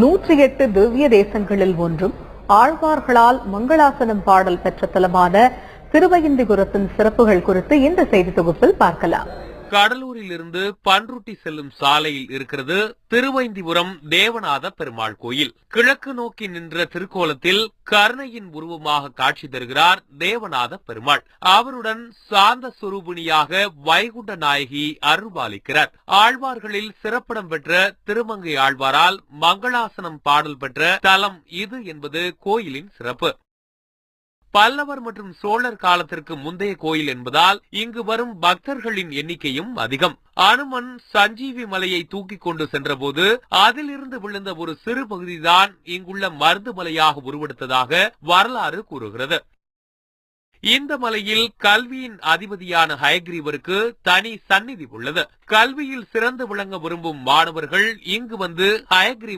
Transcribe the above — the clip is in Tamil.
நூற்றி எட்டு திவ்ய தேசங்களில் ஒன்றும் ஆழ்வார்களால் மங்களாசனம் பாடல் பெற்ற தலமான திருவயந்திபுரத்தின் சிறப்புகள் குறித்து இந்த செய்தி தொகுப்பில் பார்க்கலாம். கடலூரிலிருந்து பன்ருட்டி செல்லும் சாலையில் இருக்கிறது திருவைந்திபுரம் தேவநாத பெருமாள் கோயில். கிழக்கு நோக்கி நின்ற திருக்கோலத்தில் கருணையின் உருவமாக காட்சி தருகிறார் தேவநாத பெருமாள். அவருடன் சாந்த சுரூபிணியாக வைகுண்ட நாயகி அருள்பாலிக்கிறார். ஆழ்வார்களில் சிறப்பிடம் பெற்ற திருமங்கை ஆழ்வாரால் மங்களாசனம் பாடல் பெற்ற தலம் இது என்பது கோயிலின் சிறப்பு. பல்லவர் மற்றும் சோழர் காலத்திற்கு முந்தைய கோயில் என்பதால் இங்கு வரும் பக்தர்களின் எண்ணிக்கையும் அதிகம். அனுமன் சஞ்சீவி மலையை தூக்கிக் கொண்டு சென்றபோது அதிலிருந்து விழுந்த ஒரு சிறு பகுதிதான் இங்குள்ள மருந்து மலையாக உருவெடுத்ததாக வரலாறு கூறுகிறது. இந்த மலையில் கல்வியின் அதிபதியான ஹயக்ரீவருக்கு தனி சந்நிதி உள்ளது. கல்வியில் சிறந்து விளங்க விரும்பும் மாணவர்கள் இங்கு வந்து ஹயக்ரீவரை